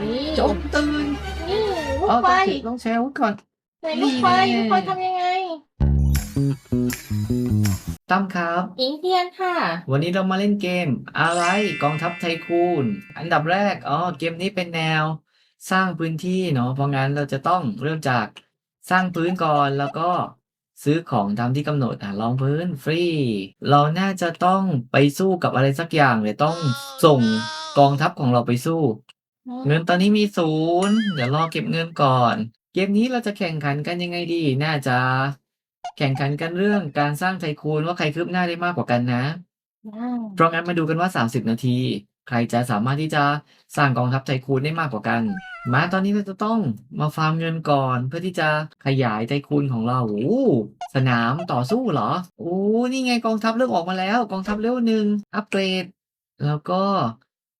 นี่จมตื่นนี่ลูอ๋อกไฟต้องถือต้องแชร์อาวุธก่อน ไหนลูกไฟนี่ลูกไฟทำยังไงตั้มครับ อิงเทียนค่ะ วันนี้เรามาเล่นเกม อะไรกองทัพไทคูนอันดับแรกอ๋อเกมนี้เป็นแนว สร้างพื้นที่เนาะเพราะงั้นเราจะต้องเริ่มจากสร้างพื้นก่อนแล้วก็ซื้อของตามที่กำหนดอะรองพื้นฟรี เราน่าจะต้องไปสู้กับอะไรสักอย่างเลยต้องส่งกองทัพของเราไปสู้ เงินตอนนี้มีศูนย์เดี๋ยวรอเก็บเงินก่อน เกมนี้เราจะแข่งขันกันยังไงดี น่าจะ แข่งขันกันเรื่องการสร้างไทคูนว่าใครคืบหน้าได้มากกว่ากันนะ ว้าว เพราะงั้นมาดูกันว่า 30 นาที ใครจะสามารถที่จะสร้างกองทัพไทคูนได้มากกว่ากัน มาตอนนี้เราจะต้องมาฟาร์มเงินก่อน เพื่อที่จะขยายไทคูนของเราโอ้สนามต่อสู้เหรอโอ้นี่ไงกองทัพเริ่มออกมาแล้ว กองทัพเลเวลหนึ่งอัปเกรด แล้วก็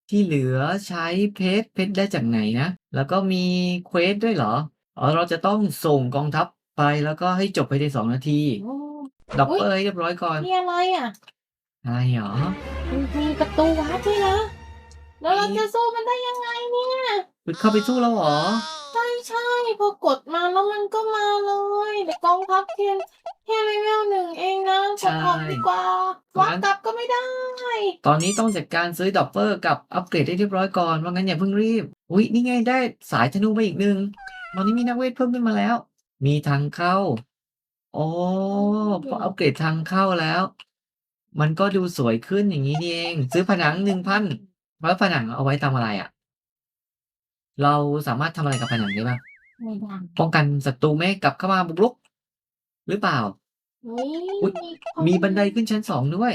ที่เหลือใช้เพชร เพชรได้จากไหนนะ แล้วก็มีเควสด้วยเหรอ อ๋อ เราจะต้องส่งกองทัพไปแล้วก็ให้จบภายในสองนาที โอ้ดับเบิลให้เรียบร้อยก่อนนี่อะไรอะ อะไรเหรอมันมีประตูวัดด้วยนะแล้วเราจะสู้มันได้ยังไงเนี่ยเข้าไปสู้แล้วเหรอ ใช่ใช่พอกดมาแล้วมันก็มาเลยแต่กองทัพเทียน แค่เลเวลหนึ่งเองนะใช่กดออกดีกว่าวัดกลับก็ไม่ได้ ตอนนี้ต้องจัดการซื้อดอปเปอร์กับอัปเกรดให้เรียบร้อยก่อนว่างั้นอย่าเพิ่งรีบ อุ้ยนี่ไงได้สายธนูมาอีกหนึ่งตอนนี้มีนักเวทเพิ่มขึ้นมาแล้ว มีทางเข้าโอ้พออัปเกรดทางเข้าแล้ว มันก็ดูสวยขึ้นอย่างนี้นี่เอง ซื้อผนังหนึ่งพันแล้วผนังเอาไว้ทำอะไรอะ่ะ เราสามารถทำอะไรกับผนังได้บ้างไม่ได้ป้องกันศัตรูไม่ให้กลับเข้ามาบุกรุก หรือเปล่า อุ๊ยอุ๊ยความมีบันไดขึ้นชั้นสองด้วย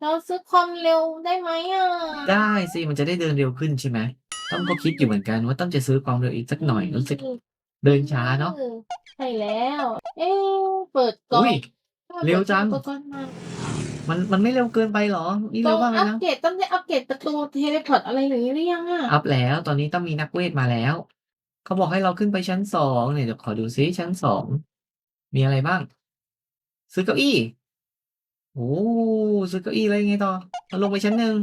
เราซื้อความเร็วได้ไหมอะได้สิมันจะได้เดินเร็วขึ้นใช่ไหมต้อมก็คิดอยู่เหมือนกันว่าต้อมจะซื้อความเร็วอีกสักหน่อยรู้สึกเดินช้าเนาะ ออใช่แล้ว เอ๊ะเปิดกล่องอุ้ย เร็วจัง เปิดกล่องมามันมันไม่เร็วเกินไปหรอ นี่ต้เร็อวงมากเลอัยปนะ เกรดต้องได้อัปเกรดประตูเทเลพอร์ตอะไรอย่างนี้หรือยังอะอัพแล้วตอนนี้ต้องมีนักเวทมาแล้ว เขาบอกให้เราขึ้นไปชั้นสองเนี่ยเดี๋ยวขอดูซิชั้นสอง มีอะไรบ้าง ซื้อเก้าอี้ โอ้ซื้อเก้าอี้อะไรไงต่อเราลงไปชั้นหนึ่ง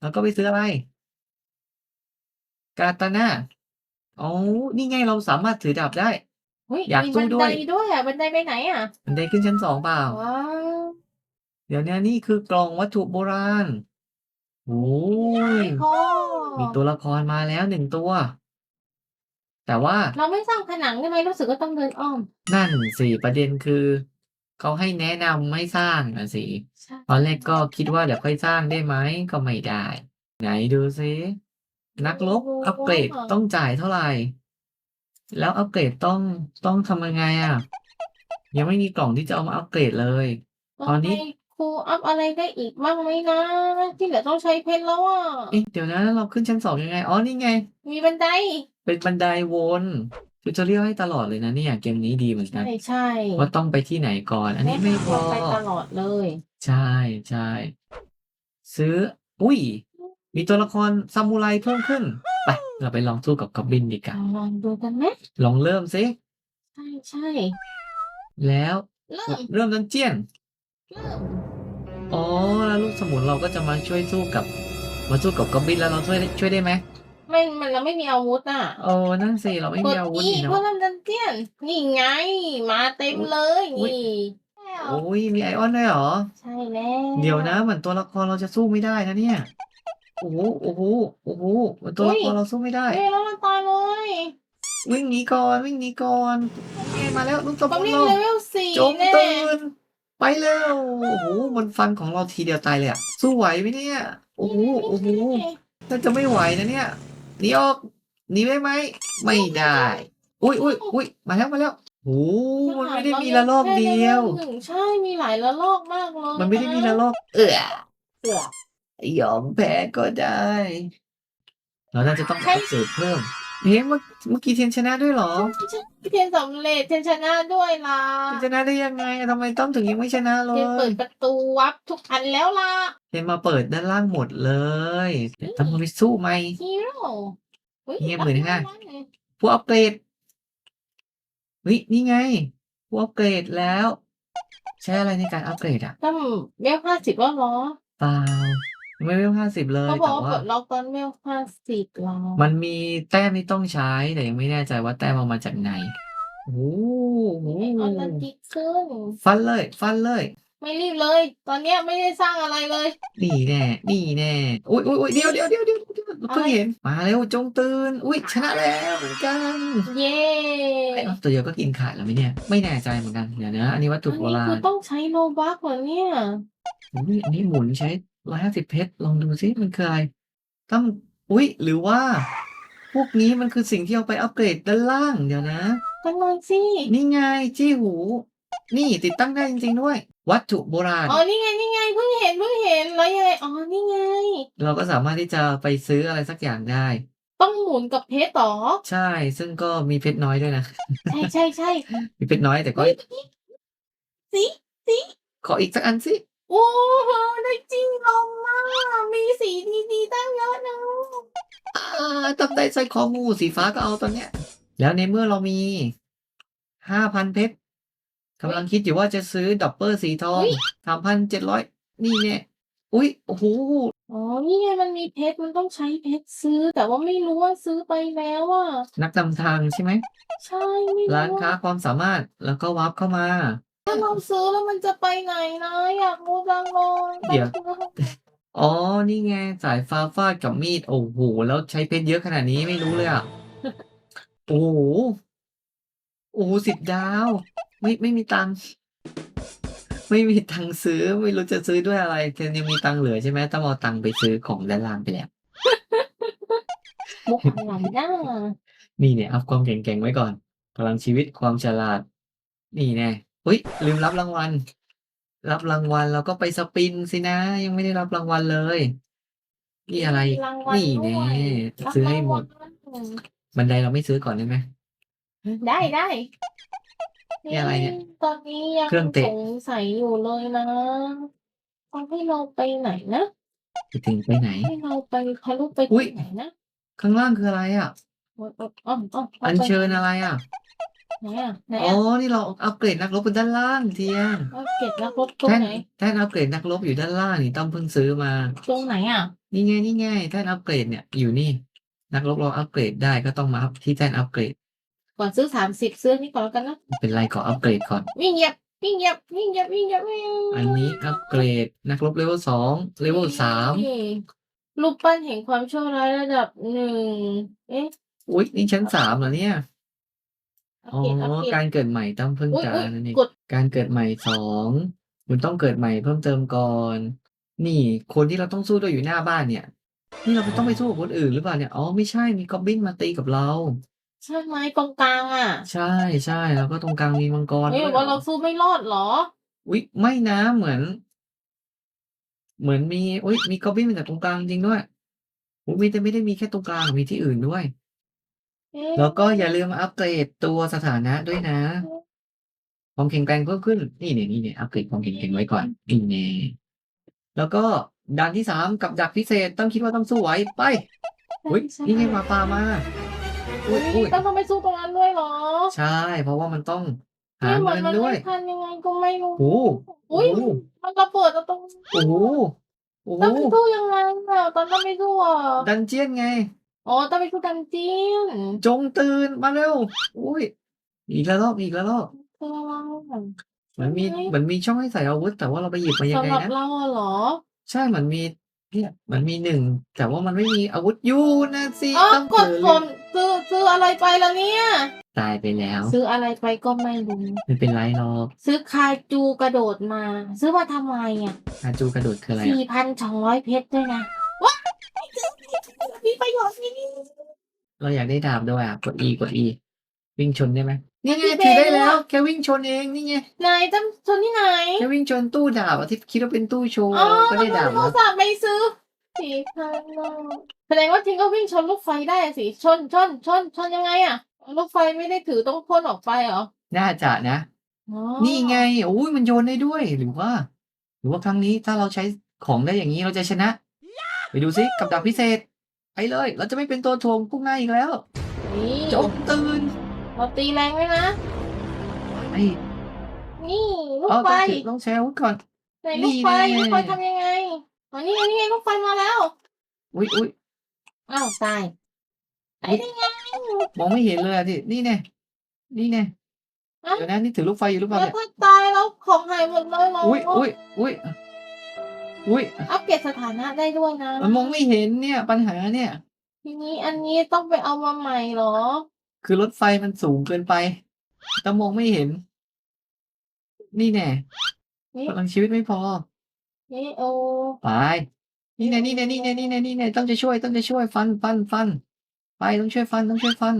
แล้วก็ไปซื้ออะไร กาตาน่าอ๋อนี่ไงเราสามารถถือดาบได้ เฮ้ยอยากมีสู้บันด้ไดวย ด้วยอะบันไดไปไหนอะมันได้ขึ้นชั้นสองเปล่า ว้าวเดี๋ยวนี้นี่คือกล่องวัตถุโบราณ โอ้ยพ่อมีตัวละครมาแล้วหนึ่งตัว แต่ว่าเราไม่สร้างผนังได้ไหมรู้สึกว่าต้องเดินอ้อม นั่นสิประเด็นคือเขาให้แนะนำให้สร้างอะสิใช่ตอนแรกก็คิดว่าเดี๋ยวค่อยสร้างได้ไหมก็ไม่ได้ ไหนดูซินักรบอัปเกรดต้องจ่ายเท่าไหร่ แล้วอัปเกรดต้องต้องทำยังไงอะ ยังไม่มีกล่องที่จะเอามาอัปเกรดเลย ตอนนี้ ให้ครูอัพอะไรได้อีกบ้างไหมนะ ที่เหลือต้องใช้เพชรแล้วอะ เอ๊ะเดี๋ยวนะเราขึ้นชั้นสองยังไง อ๋อนี่ไง มีบันได เป็นบันไดวนทิวตอเรียลให้ตลอดเลยนะเนี่ยเกมนี้ดีเหมือนกัใช่นใช่ว่าต้องไปที่ไหนก่อน อันนี้ไม่พอ ไปตลอดเลย ใช่ใช่ซื้อ อุ้ย มีตัวละครซามูไรเพิ่มขึ้น ไป เราไปลองสู้กับกอบบินดีกว่าลองดูกันไหมลองเริ่มซิใช่ใช่แล้วเริ่กมดเริ่มดันเจียนเริ่มอ๋อแล้วลูกสมุนเราก็จะมาช่วยสู้กับ มาสู้กับกอบบินแล้วเราช่วยได้ช่วยได้ไหม ไม่ มันเราไม่มีอาวุธอะโอ้นั่นสิเราไม่กมีดอาวุธอีนี่เพื่อเนาะทำดันเจียน นี่ไง มาเต็มเลยอุ๊ย นี่โอ้ยมีไอออนด้วยเหรอ ใช่แล้วเดี๋ยวนะ เหมือนตัวละครเราจะสู้ไม่ได้นะเนี่ย โอ้โหโอ้โหโอ้โหเหมือนตัวละครเราสู้ไม่ได้ เฮ้ยแล้วเราตายเลยวิ่งหนีก่อนวิ่งหนีก่อนนี่มาแล้วลูกตะตอนบุนี้เราเลเวลสี่จงแน่ตื่นไปเร็วโอ้โหมันฟันของเราทีเดียวตายเลยอะสู้ไหวไหมเนี่ยโอ้โหโอ้โหน่าจะไม่ไหวนะเนี่ย หนีออกหนีได้ไหม ไม่ได้ อุ้ยอุ้ยอุ้ยมาแล้วมาแล้วโอ้โหมันไม่ได้มีละลอกเดียว หนึ่งใช่มีหลายละลอกมากเลยมันไม่ได้มีละลอก เออเสือยอมแพ้ก็ได้ เราน่าจะต้องอัปเกรดเพิ่มเฮ้ยเมื่อเมื่อกี้เทียนชนะด้วยเหรอเทียนสำเร็จเทียนชนะด้วยล่ะเทียนชนะได้ยังไงทำไมต้อมถึงยังไม่ชนะเลเทียนเปิยดประตูวับทุกอันแล้วล่ะ เทียนมาเปิดด้านล่างหมดเลยเดี๋ยวต้องมาไปสู้ไหม ฮีโร่ฮ้เงียบเลยนะ อันนี้ผู้อัปเกรดเฮ้ยนี่ไงผู้อัปเกรดแล้ว ใช้อะไรในการอัปเกรดอะตั้มเวลห้าสิบแล้วเหรอเปล่าไม่เวลห้าสิบเลยเขาบอแต่กว่าปลว่าดล็อกตอนเวลห้าสิบแล้วมันมีแต้มที่ต้องใช้แต่ยังไม่แน่ใจว่าแต้มเอามาจากไหนโอ้โหไอออนนันจิขึ้นฟันเลย ฟันเลย ไม่รีบเลย ตอนเนี้ยไม่ได้สร้างอะไรเลย นี่แน่นี่แน่อุ้ยอุ้ยอุ้ยเดี๋ยวเดี๋ยวเดี๋ยวเดี๋ยวเดี๋ยวเพิ่งเห็นมาเร็วจงตื่นอุ้ยชนะแล้วเหมือนกันเย้ไอ้ออฟตัวเดียวก็กินขาดแล้วไหมเนี่ยไม่แน่ใจเหมือนกันเดี๋ยวนะอันนี้วัตถุอันโบนี้ราคือณต้องใช้โลบักเหรอเนี่ย อุ้ยอันนี้หมุนใช้ร้อยห้าสิบเพชรลองดูซิมันคืออะไรต้องอุ้ยหรือว่า พวกนี้มันคือสิ่งที่เอาไปอัปเกรดด้านล่างเดี๋ยวนะตั้งนานสินี่ไงจี้หู นี่ติดตั้งได้จริงๆด้วย วัตถุโบราณ อ๋อ นี่ไง นี่ไง เพิ่งเห็น เพิ่งเห็น แล้วยังไง อ๋อ นี่ไง เราก็สามารถที่จะไปซื้ออะไรสักอย่างได้ ต้องหมุนกับเพชรต่อ ใช่ ซึ่งก็มีเพชรน้อยด้วยนะ ใช่ใช่ใช่มีเพชรน้อยแต่ก็เฮ้ยสีสีขออีกสักอันสิ โอ้โห ได้จริงลงมาก มีสีดีๆตั้งเยอะนะอ่าจำได้สร้อยคองูสีฟ้าก็เอาตอนเนี้ย แล้วในเมื่อเรามีห้าพันเพชร กำลังคิดอยู่ว่าจะซื้อดับเบิลสีทองสามพันเจ็ดร้อยนี่เนี่ยอุ๊ยโอ้โหอ๋อ นี่ไงมันมีเพชร มันต้องใช้เพชรซื้อ แต่ว่าไม่รู้ว่าซื้อไปแล้วอะ นักนำทางใช่ไหม ใช่ ไม่รู้ร้านค้าว่าความสามารถแล้วก็วาร์ปเข้ามา ถ้าเราซื้อแล้วมันจะไปไหนนะ อยากรู้จังเลยเดี๋ยว อ๋อ นี่ไง สายฟ้าฟาดกับมีด โอ้โห แล้วใช้เพชรเยอะขนาดนี้ไม่รู้เลยอะ โอ้โห โอ้โหสิบดาว ไม่ไม่มีตังค์ไม่มีตังค์ซื้อไม่รู้จะซื้อด้วยอะไรแค่ยังมีตังค์เหลือใช่ไหมต้องเอาตังค์ไปซื้อของด้านล่างไปแล้ว มุกอะไรนะนี่เนี่ยอัพความแข็งๆไว้ก่อน พลังชีวิตความฉลาด นี่แน่อุ้ย ลืมรับรางวัล รับรางวัลแล้วก็ไปสปินสินะ ยังไม่ได้รับรางวัลเลย นี่อะไร มีรางวัลนี่ด้แน่วยซื้อให้หมดรางวัลบันไดเราไม่ซื้อก่อนได้ไหมได้ได้ นี่อะไรเนี่ย ตอนนี้ยังเครื่องเตะ สงสัยอยู่เลยนะต้องให้เราไปไหนนะไปถึงไปไหน ให้เราไปทะลุไปอุ๊ย ที่ไหนนะข้างล่างคืออะไรอะ อ๋ออ๋ออ๋ออ๋ออัญเชิญอะไรอะ ไหนอะไหนอ๋อ อะนี่เราอัปเกรดนักรบเป็นด้านล่างเทียนเอาเก็บแล้วรถตรงแท่นไหน แท่นอัปเกรดนักรบอยู่ด้านล่างนี่ต้อมเพิ่งซื้อมา ตรงไหนอะนี่ไงนี่ไงแท่นอัปเกรดเนี่ยอยู่นี่ นักรบเราอัปเกรดได้ก็ต้องมาอัพที่แท่นอัปเกรด ก่อนซื้อสามสิบซื้อนี่ก่อนแล้วกันนะเป็นไรขออัปเกรดก่อนวิ่งเหยียบวิ่งเหยียบวิ่งเหยียบวิ่งเหยียบวิ่งอันนี้อัปเกรดนักรบเลเวลสองเลเวลสามนี่รูปปั้นแห่งความชั่วร้ายระดับหนึ่งเอ๊ะอุ๊ยนี่ชั้นสามเหรอเนี่ยอัปอ๋อเกรดอัปเกรดการเกิดใหม่ต้องเพิ่งอุ๊ยจะอุ๊ยนั่นเองกดการเกิดใหม่สองคุณต้องเกิดใหม่เพิ่มเติมก่อน นี่คนที่เราต้องสู้ด้วยอยู่หน้าบ้านเนี่ย นี่เราต้องไปสู้กับคนอื่นหรือเปล่าเนี่ยอ๋อไม่ใช่มีกอบบินมาตีกับเรา ใช่ไหมตรงกลางอะใช่ใช่แล้วก็ตรงกลางมีมังกรเฮ้ยด้วยว่าเหรเราอสู้ไม่รอดเหรอ อุ๊ยไม่นะเหมือน เหมือนมีอุ๊ยมีกอบบินมาจากตรงกลางจริงด้วยอุ๊ยมีแต่ไม่ได้มีแค่ตรงกลางมีที่อื่นด้วย เอ๊ะแล้วก็อย่าลืมอัปเกรดตัวสถานะด้วยนะ ความแข็งแกร่งเพิ่มขึ้น นี่เนี่ยนี่เนี่ยอัปเกรดความแข็งแกร่งไว้ก่อนนี่แน่แล้วก็ด่านที่สามกับดักพิเศษต้องคิดว่าต้องสู้ไหวไป อุ้ยใช่นี่ไงหมาป่ามา อุ้ยอุ๊อุ้ยยต้องต้องไปสู้ตรงนั้นด้วยเหรอ ใช่ เพราะว่ามันต้องหานี่เหมือเงินนมันด้วยไม่ทันยังไงก็ไม่รู้โอ้โหอุ้ยโอ้โหมันระเบิดเอาตรงโอ้โหโอ้โหต้องไปสู้ยังไงอะตอนต้องไปสู้อะดันเจียนไงอ๋อต้องไปสู้ดันเจียนจงตื่นมาเร็วอุ้ยอีกแล้วรอบอีกแล้วรอบคืออะไรอะมันมีใช่ไหมมันมีช่องให้ใส่อาวุธ แต่ว่าเราไปหยิบมายังสำไงหรับนะเราอะเหรอ ใช่มันมี เนี่ยมันมีหนึ่งแต่ว่ามันไม่มีอาวุธอยู่นะสิอ๋อต้องกดเผลผอลซื้อซื้ออะไรไปแล้วเนี่ย ตายไปแล้ว ซื้ออะไรไปก็ไม่รู้ ไม่เป็นไรหรอกซื้อคาจูกระโดดมา ซื้อมาทำไมอะอาจูกระโดดคืออะไรสี่อะพันสองร้อยเพชรด้วยนะว้ายมีประโยชน์นี่ เราอยากได้ดาบด้วยอะกด E กด E วิ่งชนได้ไหม นี่ไงพี่เบถือได้ลแล้วอะแค่วิ่งชนเองนี่ไงไหนจำชนที่ไหนแค่วิ่งชนตู้ดาบอะที่คิดว่าเป็นตู้โชว์อ๋อก็ได้ดาบโทรแล้วศัพท์ไปซื้อสี่พันแสดงว่าทิ้งก็วิ่งชนลูกไฟได้อะสิชนชนชนชนยังไงอะลูกไฟไม่ได้ถือต้องพ่นออกไปเหรอน่าจะนะอ๋อนี่ไงโอ้ยมันโยนได้ด้วยหรือว่า หรือว่าครั้งนี้ถ้าเราใช้ของได้อย่างนี้เราจะชนะ ไปดูซิกับดาบพิเศษไปเลย เราจะไม่เป็นตัวถ่วงพวกนายอีกแล้วนี่จงตื่น เราตีแรงไว้นะ ไอ้นี่ลูกเอาไฟต้องถือต้องใช้อาวุธก่อน ไหนลูกไฟนี่แน่ลูกไฟทำยังไงอันนี้อันนี้ไงรถไฟมาแล้วอุ้ยอุ้ยอ้าวตายไปได้ไงมองไม่เห็นเลยอะที่นี่แน่นี่แน่ฮะเดี๋ยวนะนี่ถือลูกไฟอยู่หรือเปแล้ล่าวเนี่ยถ้าตายแล้วของหายหมดเลยเหรออุ้ยอุ้ยอุ้ยอุ้ยอัปเกรดสถานะได้ด้วยนะมันมองไม่เห็นเนี่ยปัญหาเนี่ย ทีนี้อันนี้ต้องไปเอามาใหม่เหรอ คือรถไฟมันสูงเกินไปแต่มองไม่เห็น นี่แน่นี่พลังชีวิตไม่พอ นี่โอไป นี่แน่นี่แน่นี่แน่นี่แน่นี่แน่ต้องจะช่วยต้องจะช่วยฟันฟันฟัน ไปต้องช่วยฟันต้องช่วยฟัน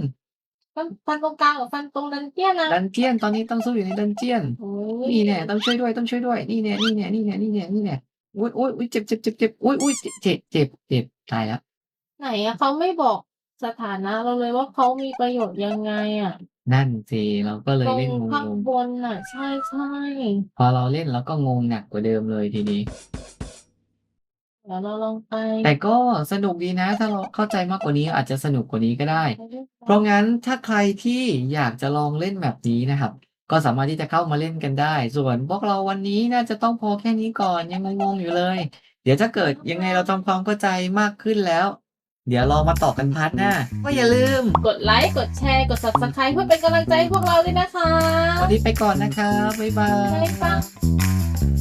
ฟันฟันตรงกลางกับฟันตรงดันเจี้ยนนะดันเจียนตอนนี้ต้องสู้อยู่ในดันเจียนโอ้ยนี่แน่ต้องช่วยด้วยต้องช่วยด้วย นี่แน่นี่แน่นี่แน่นี่แน่นี่แน่อุ้ยอุ้ยอุ้ยเจ็บเจ็บเจ็บเจ็บอุ้ยอุ้ยเจ็บเจ็บเจ็บเจ็บตายแล้วไหนอะเขาไม่บอก สถานะเราเลยว่าเขามีประโยชน์ยังไงอะนั่นสิเราก็เลยตรงเล่นงข้างงบนน่ะ ใช่ใช่ๆพอเราเล่นเราก็งงหนักกว่าเดิมเลยทีนี้ เดี๋ยวเราลองไปแต่ก็สนุกดีนะ ถ้าเราเข้าใจมากกว่านี้อาจจะสนุกกว่านี้ก็ได้เพราะงั้นถ้าใครที่อยากจะลองเล่นแบบนี้นะครับ ก็สามารถที่จะเข้ามาเล่นกันได้ ส่วนพวกเราวันนี้น่าจะต้องพอแค่นี้ก่อนยังงงๆอยู่เลย เดี๋ยวถ้าเกิดยังไงเราทำความเข้าใจมากขึ้นแล้ว เดี๋ยวเรามาต่อกันพาร์ทหน้าก็อย่าลืม กดไลค์ กดแชร์ กด subscribe เพื่อเป็นกำลังใจให้พวกเราด้วยนะคะวันนี้ไปก่อนนะครับ บ๊ายบาบ๊ายยบาย